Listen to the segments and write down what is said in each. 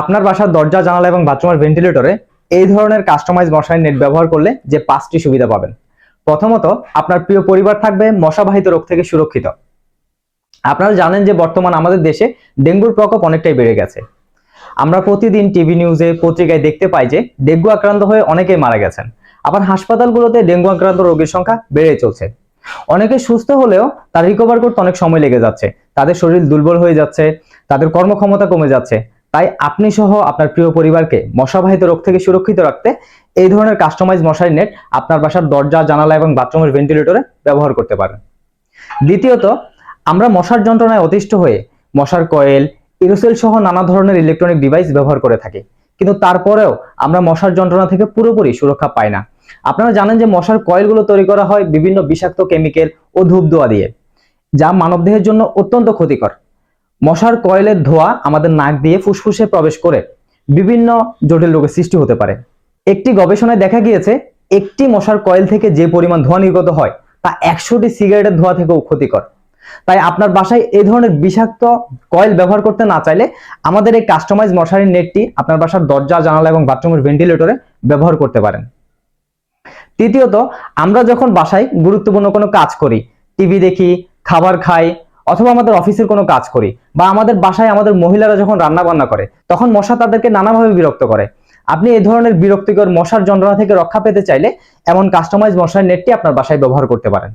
আপনার বাসার দরজা, জানালা এবং বাথরুমের ভেন্টিলেটরে এই ধরনের কাস্টমাইজ মশারি নেট ব্যবহার করলে যে পাঁচটি সুবিধা পাবেন। প্রথমত, আপনার প্রিয় পরিবার থাকবে, মশাবাহিত রোগ থেকে সুরক্ষিত। আপনারা জানেন যে বর্তমান আমাদের দেশে ডেঙ্গুর প্রকোপ অনেকটাই বেড়ে গেছে। আমরা প্রতিদিন টিভি নিউজে পত্রিকায় দেখতে পাই যে ডেঙ্গু আক্রান্ত হয়ে অনেকেই মারা গেছেন। আবার হাসপাতালগুলোতে ডেঙ্গু আক্রান্ত রোগীর সংখ্যা বেড়ে চলছে। অনেকে সুস্থ হলেও তার রিকভার করতে অনেক সময় লেগে যাচ্ছে। তাদের শরীর দুর্বল হয়ে যাচ্ছে, তাদের কর্মক্ষমতা কমে যাচ্ছে। তাই আপনি সহ আপনার প্রিয় পরিবারকে মশাবাহিত রোগ থেকে সুরক্ষিত রাখতে এই ধরনের কাস্টমাইজ মশারি নেট আপনার বাসার দরজা, জানালা এবং বাথরুমের ভেন্টিলেটরে ব্যবহার করতে পারেন। দ্বিতীয়ত, আমরা মশার যন্ত্রণায় অতিষ্ঠ হয়ে মশার কয়েল ইরোসেল সহ নানা ধরনের ইলেকট্রনিক ডিভাইস ব্যবহার করে থাকি। কিন্তু তারপরেও আমরা মশার যন্ত্রণা থেকে পুরোপুরি সুরক্ষা পাই না। আপনারা জানেন যে মশার কয়েলগুলো তৈরি করা হয় বিভিন্ন বিষাক্ত কেমিক্যাল ও ধূপধোয়া দিয়ে, যা মানবদেহের জন্য অত্যন্ত ক্ষতিকর। মশার কয়েলের ধোঁয়া আমাদের নাক দিয়ে ফুসফুসে প্রবেশ করে বিভিন্ন জটিল রোগের সৃষ্টি হতে পারে। একটি গবেষণায় দেখা গিয়েছে, একটি মশার কয়েল থেকে যে পরিমাণ ধোঁয়া নির্গত হয়, তা একশোটি সিগারেটের ধোঁয়া থেকেও ক্ষতিকর। তাই আপনার বাসায় এই ধরনের বিষাক্ত কয়েল ব্যবহার করতে না চাইলে আমাদের এই কাস্টমাইজ মশারির নেটটি আপনার বাসার দরজা, জানালা এবং বাথরুমের ভেন্টিলেটরে ব্যবহার করতে পারেন। তৃতীয়ত, আমরা যখন বাসায় গুরুত্বপূর্ণ কোনো কাজ করি, টিভি দেখি, খাবার খাই অথবা আমাদের অফিসের কোনো কাজ করি বা আমাদের বাসায় আমাদের মহিলারা যখন রান্না বান্না করে, তখন মশা তাদেরকে নানাভাবে বিরক্ত করে। আপনি এই ধরনের বিরক্তিকর মশার যন্ত্রণা থেকে রক্ষা পেতে চাইলে এমন কাস্টমাইজ মশার নেটটি আপনার বাসায় ব্যবহার করতে পারেন।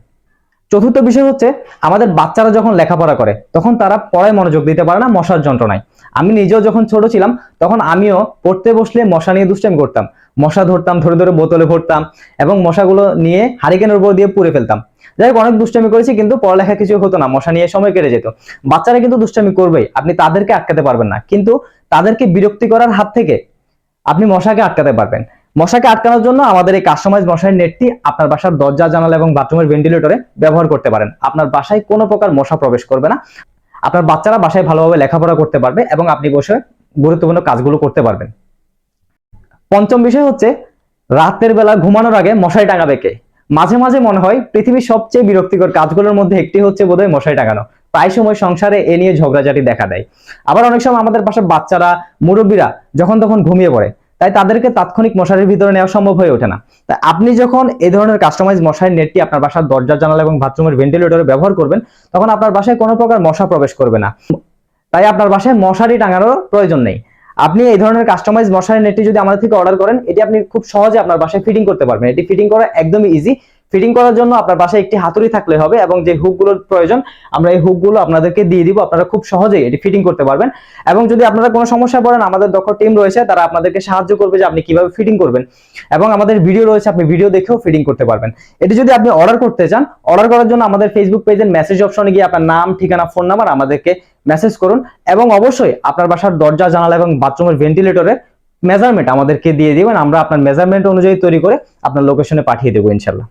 চতুর্থ বিষয় হচ্ছে, আমাদের বাচ্চারা যখন লেখাপড়া করে, তখন তারা পড়ায় মনোযোগ দিতে পারে না মশার যন্ত্রণায়। আমি নিজেও যখন ছোট ছিলাম, তখন আমিও পড়তে বসলে মশা নিয়ে দুষ্টামি করতাম। মশা ধরতাম, ধরে ধরে বোতলে ভরতাম এবং মশাগুলো নিয়ে হারিকেনের উপর দিয়ে পুড়ে ফেলতাম। যাই হোক, অনেক দুষ্টামি করেছি কিন্তু পড়ালেখা কিছু হতো না, মশা নিয়ে সময় কেটে যেত। বাচ্চারা কিন্তু দুষ্টামি করবেই, আপনি তাদেরকে আটকাতে পারবেন না। কিন্তু তাদেরকে বিরক্তি করার হাত থেকে আপনি মশাকে আটকাতে পারবেন। মশাকে আটকানোর জন্য আমাদের এই কাস্টমাইজ মশারি নেটটি আপনার বাসার দরজা, জানালা এবং বাথরুমের ভেন্টিলেটরে ব্যবহার করতে পারেন। আপনার বাসায় কোনো প্রকার মশা প্রবেশ করবে না। আপনার বাচ্চারা বাসায় ভালোভাবে লেখাপড়া করতে পারবে এবং আপনি বসে গুরুত্বপূর্ণ কাজগুলো করতে পারবেন। পঞ্চম বিষয় হচ্ছে, রাতের বেলা ঘুমানোর আগে মশারি টাঙাবে কে? মাঝে মাঝে মনে হয় পৃথিবীর সবচেয়ে বিরক্তিকর কাজগুলোর মধ্যে একটি হচ্ছে বোধহয় মশারি টাঙানো। প্রায় সময় সংসারে এ নিয়ে ঝগড়াঝাটি দেখা দেয়। আবার অনেক সময় আমাদের পাশে বাচ্চারা, মুরব্বীরা যখন তখন ঘুমিয়ে পড়ে। তাই তাদেরকে তাৎক্ষণিক মশারির ভিতরে নেওয়া সম্ভব হয়ে ওঠে না। তাই আপনি যখন এই ধরনের কাস্টমাইজ মশারির নেটটি আপনার বাসার দরজা, জানালা এবং বাথরুমের ভেন্টিলেটরে ব্যবহার করবেন, তখন আপনার বাসায় কোনো প্রকার মশা প্রবেশ করবে না। তাই আপনার বাসায় মশারি টাঙানোর প্রয়োজন নেই। আপনি এই ধরনের কাস্টমাইজ মশারি নেটটি যদি আমাদের থেকে অর্ডার করেন, এটি আপনি খুব সহজে আপনার বাসায় ফিটিং করতে পারবেন। এটি ফিটিং করা একদমই ইজি ফিটিং করার জন্য আপনার বাসায় একটি হাতুড়ি থাকলে হবে এবং যে হুকগুলোর প্রয়োজন, আমরা এই হুকগুলো আপনাদেরকে দিয়ে দিব। আপনারা খুব সহজেই এটি ফিটিং করতে পারবেন। এবং যদি আপনারা কোনো সমস্যা পড়েন, আমাদের দক্ষ টিম রয়েছে, তারা আপনাদেরকে সাহায্য করবে যে আপনি কীভাবে ফিটিং করবেন। এবং আমাদের ভিডিও রয়েছে, আপনি ভিডিও দেখেও ফিটিং করতে পারবেন। এটি যদি আপনি অর্ডার করতে চান অর্ডার করার জন্য আমাদের ফেসবুক পেজের মেসেজ অপশনে গিয়ে আপনার নাম, ঠিকানা ফোন নাম্বার আমাদেরকে মেসেজ করুন। এবং অবশ্যই আপনার বাসার দরজা, জানালা এবং বাথরুমের ভেন্টিলেটরের মেজারমেন্ট আমাদেরকে দিয়ে দিবেন। আমরা আপনার মেজারমেন্ট অনুযায়ী তৈরি করে আপনার লোকেশনে পাঠিয়ে দেবো ইনশাল্লাহ